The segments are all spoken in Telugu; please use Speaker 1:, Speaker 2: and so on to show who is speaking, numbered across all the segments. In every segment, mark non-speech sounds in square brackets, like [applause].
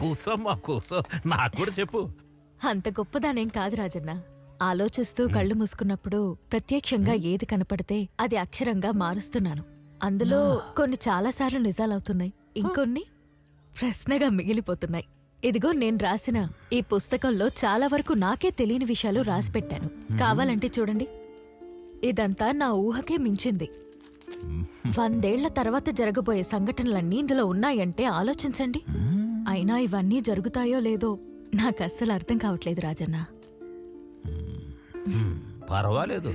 Speaker 1: కూసోమ్మా కూసో. నాకు కూడా చెప్పు.
Speaker 2: అంత గొప్పదానేం కాదు రాజన్న. ఆలోచిస్తూ కళ్ళు మూసుకున్నప్పుడు ప్రత్యక్షంగా ఏది కనపడితే అది అక్షరంగా మారుస్తున్నాను. అందులో కొన్ని చాలాసార్లు నిజాలవుతున్నాయి. ఇంకొన్ని ప్రశ్నగా మిగిలిపోతున్నాయి. ఇదిగో నేను రాసిన ఈ పుస్తకంలో చాలా వరకు నాకే తెలియని విషయాలు రాసిపెట్టాను కావాలంటే చూడండి. ఇదంతా నా ఊహకే మించింది. వందేళ్ళ తర్వాత జరగబోయే సంఘటనలన్నీ ఇందులో ఉన్నాయంటే ఆలోచించండి. అయినా ఇవన్నీ జరుగుతాయో లేదో నాకు అస్సలు అర్థం కావట్లేదు రాజన్న.
Speaker 1: పర్వాలేదు.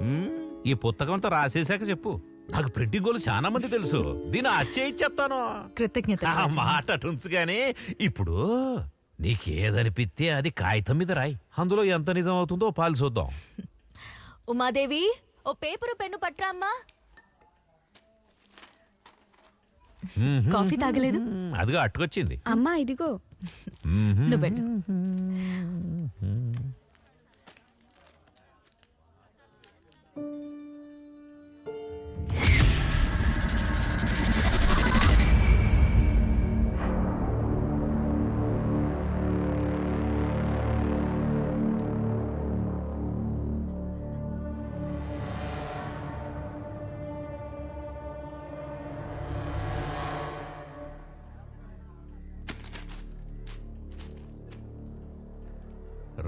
Speaker 1: మ్మ్, ఈ పుస్తకం అంతా రాసేశాక చెప్పు. నాకు ప్రింటింగ్ గోలు చాలా మంది తెలుసు. దీని అచ్చే ఇచ్చేస్తాను.
Speaker 2: కృతజ్ఞత
Speaker 1: ఆ మాట అటుంచు గాని ఇప్పుడు నీకేదనిపిస్తే అది కాగితం మీద రాయి. అందులో ఎంత నిజం అవుతుందో పాలు చూద్దాం.
Speaker 2: ఉమాదేవి ఓ పేపరు పెన్ను పట్రామ్మా
Speaker 1: మ్మ్.
Speaker 2: కాఫీ తాగలేదు?
Speaker 1: అదిగో అట్టుకొచ్చింది.
Speaker 3: అమ్మా ఇదిగో.
Speaker 2: నువ్వు పెట్టు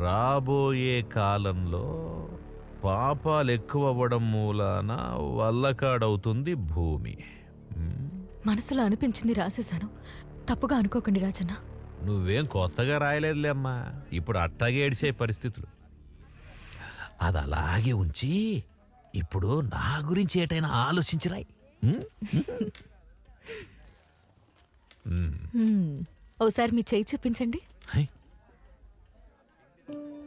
Speaker 1: రాబోయే కాలంలో పాపాలు ఎక్కువ అవ్వడం మూలాన వల్లకాడవుతుంది భూమి.
Speaker 2: మనసులో అనిపించింది రాసేశాను తప్పుగా అనుకోకండి రాజన్న
Speaker 1: నువ్వేం కొత్తగా రాయలేదులే అమ్మా ఇప్పుడు అట్టాగే ఏడిసే పరిస్థితులు అది అలాగే ఉంచి ఇప్పుడు నా గురించి ఏటైనా ఆలోచించి రాయి మ్మ్?
Speaker 2: హ్మ్. ఓసారి మీ చేయి చూపించండి.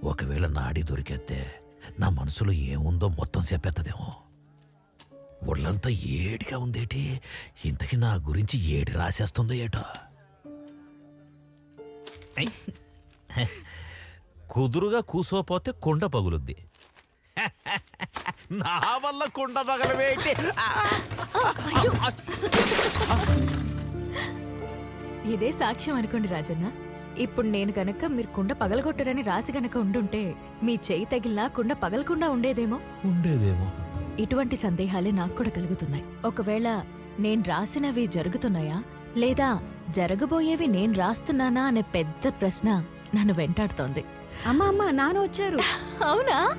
Speaker 1: ఒకవేళ నాడి దొరికేస్తే నా మనసులో ఏముందో మొత్తం చెప్పేత్తదేమో. ఒళ్ళంతా ఏడిగా ఉందేటి? ఇంతకి నా గురించి ఏడి రాసేస్తుందో ఏటో? ఐ. కుదురుగా కూసోపోతే కుండ పగులుద్ది. నా వల్ల కుండ పగలవేంటి
Speaker 2: ఇదే సాక్ష్యం అనుకోండి రాజన్న. ఇప్పుడు నేను గనక మీరు కుండ పగలగొట్టరని రాసి గనక ఉండుంటే మీ చేయి తగిలినా కుండ పగలకుండా ఉండేదేమో?
Speaker 1: ఉండేదేమో.
Speaker 2: ఇటువంటి సందేహాలే నాకు కూడా కలుగుతున్నాయి. ఒకవేళ నేను రాసినవి జరుగుతున్నాయా? లేదా జరగబోయేవి నేను రాస్తున్నానా అనే పెద్ద ప్రశ్న నన్ను వెంటాడుతోంది.
Speaker 3: అమ్మా అమ్మా నాన్న వచ్చారు.
Speaker 2: అవునా?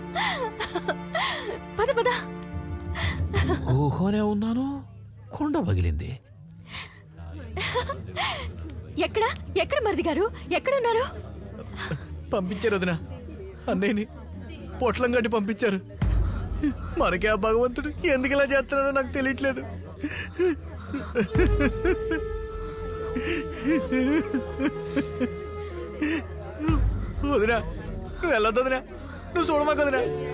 Speaker 2: పద పద.
Speaker 1: ఊహోనే ఉన్నాను. కుండ పగిలింది.
Speaker 2: ఎక్కడ? ఎక్కడ మరిది గారు? ఎక్కడున్నారు?
Speaker 4: పంపించారు వదిన. అన్నయ్యని పొట్లం గట్టి పంపించారు. మనకే ఆ భగవంతుడు ఎందుకు ఇలా చేస్తున్నాడో నాకు తెలియట్లేదు. వదినా నువ్వు వెళ్ళొద్దు వదినా. నువ్వు చూడమాక వదినా.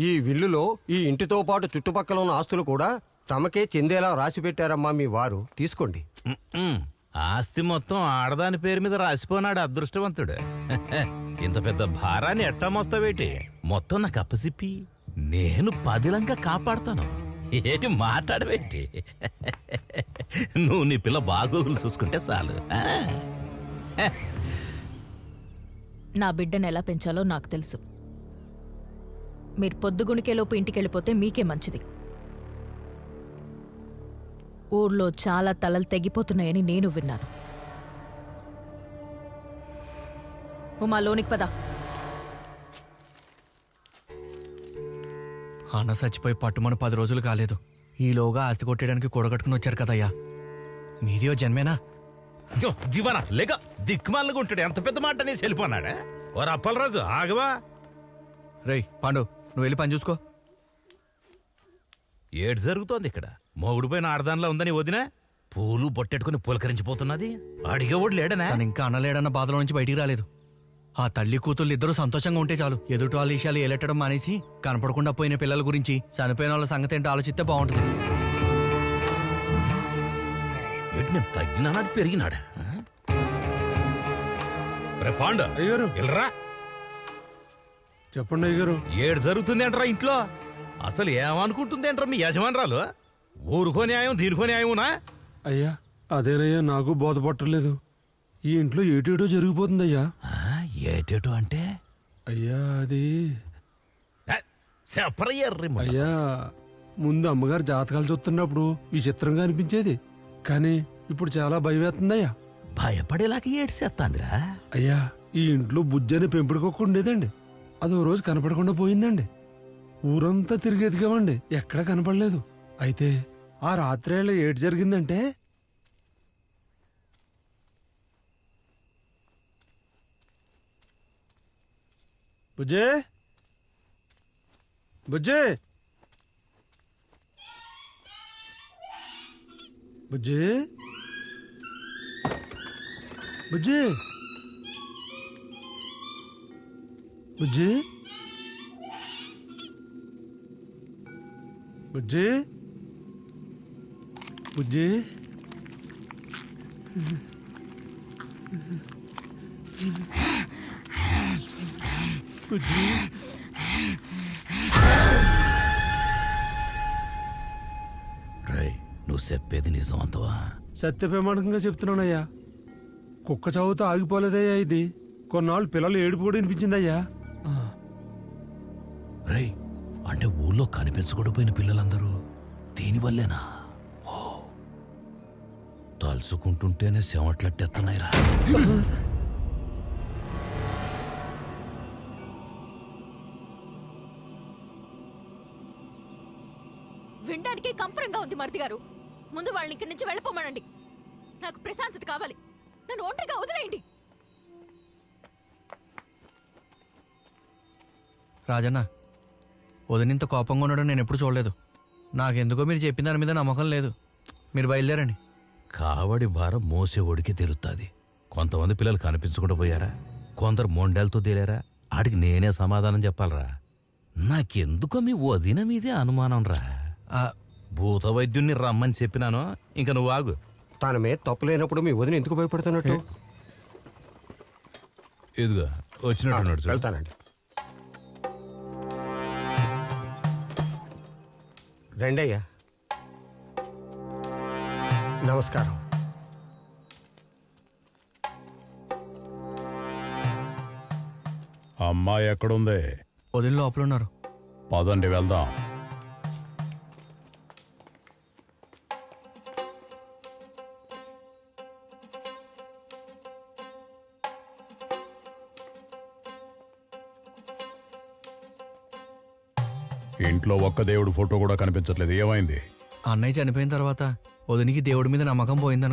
Speaker 5: ఈ విల్లులో ఈ ఇంటితో పాటు చుట్టుపక్కల ఉన్న ఆస్తులు కూడా తమకే చెందేలా రాసి పెట్టారమ్మా మీ వారు. తీసుకోండి.
Speaker 1: ఆస్తి మొత్తం ఆడదాని పేరు మీద రాసిపోనాడు అదృష్టవంతుడు. [laughs] ఇంత పెద్ద భారాన్ని ఎట్టా మోస్తావేటి? మొత్తం నాకు అప్పసిప్పి నేను పదిలంగా కాపాడతాను. ఏటి మాట్లాడవేటి? [laughs] నువ్వు నీ పిల్ల బాగోగులు చూసుకుంటే చాలు?
Speaker 2: నా బిడ్డను ఎలా పెంచాలో నాకు తెలుసు. మీరు పొద్దుగుణికేలోపు ఇంటికి వెళ్ళిపోతే మీకే మంచిది. ఊర్లో చాలా తలలు తెగిపోతున్నాయని నేను విన్నాను. ఉమా లోనికి పద.
Speaker 4: అన్న చచ్చిపోయి పట్టుమని పది రోజులు కాలేదు. ఈలోగా ఆస్తి కొట్టేయడానికి కూడగట్టుకుని వచ్చారు కదయ్యా. మీదియో జన్మేనా?
Speaker 1: దివానా లేక దిక్కుమాలకు ఉంటాడు. ఎంత పెద్ద మాట అనేసి వెళ్ళిపోనాడా? ఓ అప్పలరాజు ఆగవా.
Speaker 4: రేయ్ పాండు. నువ్వు వెళ్ళి పని చూసుకో.
Speaker 1: ఏడు జరుగుతోంది ఇక్కడ. మొగుడు పైన ఆడదానిలో ఉందని వదిన? పూలు బొట్టెట్టుకుని పులకరించిపోతున్నది. అడిగేవాడు లేడనా?
Speaker 4: తను ఇంకా అనలేడన్న బాధలో నుంచి బయటికి రాలేదు. ఆ తల్లి కూతుళ్ళు ఇద్దరు సంతోషంగా ఉంటే చాలు. ఎదుటి వాళ్ళ విషయాలు ఏలెట్టడం మానేసి కనపడకుండా పోయిన పిల్లల గురించి చనిపోయిన వాళ్ళ సంగతి ఏంటో ఆలోచిస్తే బాగుంటుంది.
Speaker 1: నేను తగ్గినాడు పెరిగినాడా? ఆ? రే పాండు
Speaker 6: అయ్యారు
Speaker 1: ఇల్రా
Speaker 6: చెప్పండి అయ్యారు
Speaker 1: ఏడు జరుగుతుంది అంటరా ఇంట్లో? అసలు ఏమనుకుంటుంది అంటారా మీ యజమానురాలు? ఊరుకో న్యాయం దీనికో న్యాయమునా?
Speaker 6: అయ్యా అదేనయ్యా నాకు బోధపట్టలేదు. ఈ ఇంట్లో ఏటేటో జరిగిపోతుంది అయ్యా
Speaker 1: ఏటేటో అంటే?
Speaker 6: అయ్యా అది. అయ్యా ముందు అమ్మగారు జాతకాలు చూస్తున్నప్పుడు విచిత్రంగా అనిపించేది. కానీ ఇప్పుడు చాలా భయం వేస్తుందయ్యా
Speaker 1: భయపడేలాగా ఏడ్చేస్తాందిరా.
Speaker 6: అయ్యా ఈ ఇంట్లో బుజ్జి అనే పెంపుడుకొక్క ఉండేదండి. అదో రోజు కనపడకుండా పోయిందండి. ఊరంతా తిరిగి ఎతికామండి ఎక్కడా కనపడలేదు. అయితే ఆ రాత్రేళ్ళ ఏటి జరిగిందంటే? బుజ్జే? బుజ్జే? బుజ్జే? బుజ్జి? బుజ్జి? బుజ్జి? బుజ్జి? బుజ్జి?
Speaker 1: రేయ్ నువ్వు చెప్పేది నిజం అంతవా?
Speaker 6: సత్యప్రమాణకంగా చెప్తున్నానయ్యా. కుక్క చావుతో ఆగిపోలేదయ్యా ఇది. కొన్నాళ్ళు పిల్లలు ఏడుపు కూడా వినిపించిందయ్యా.
Speaker 1: రేయ్ అంటే ఊళ్ళో కనిపించకూడపోయిన పిల్లలందరూ దీనివల్లేనా? ఓ. తలుచుకుంటుంటేనే సెవట్లట్టేస్తున్నాయిరా
Speaker 2: వినడానికి కంపరంగా ఉంది మరిది గారు ముందు వాళ్ళని ఇక్కడి నుంచి వెళ్ళిపోమనండి. నాకు ప్రశాంతత కావాలి. నన్ను ఒంటరిగా వదిలేయండి.
Speaker 4: రాజన్న వదినింత కోపంగా ఉండడం నేను ఎప్పుడు చూడలేదు. నాకెందుకో మీరు చెప్పిన దాని మీద నమ్మకం లేదు. మీరు బయలుదేరండి.
Speaker 1: కావడి భారం మోసేవాడికి తెలుస్తుంది కొంతమంది పిల్లలు కనిపించకుండా పోయారా? కొందరు మొండలతో తేలారా? ఆడికి నేనే సమాధానం చెప్పాలరా? నాకెందుకో మీ వదిన మీదే అనుమానం రా.
Speaker 4: ఆ,
Speaker 1: భూత వైద్యుణ్ణి రమ్మని చెప్పినాను. ఇంక నువ్వు ఆగు.
Speaker 5: తన మీద తప్పు లేనప్పుడు మీ వదిన ఎందుకు భయపడుతున్నట్టు?
Speaker 1: ఇదిగో వచ్చినట్టున్నాడు చూడు.
Speaker 5: వెళ్తానండి. రండి అయ్యా నమస్కారం.
Speaker 7: అమ్మాయి ఎక్కడుంది?
Speaker 4: వదిన లోపల ఉన్నారు
Speaker 7: పదండి వెళ్దాం. ఇంట్లో ఒక్క దేవుడు ఫోటో కూడా కనిపించట్లేదు. ఏమైంది?
Speaker 4: అన్నయ్య చనిపోయిన తర్వాత వదినికి దేవుడి మీద నమ్మకం పోయిందని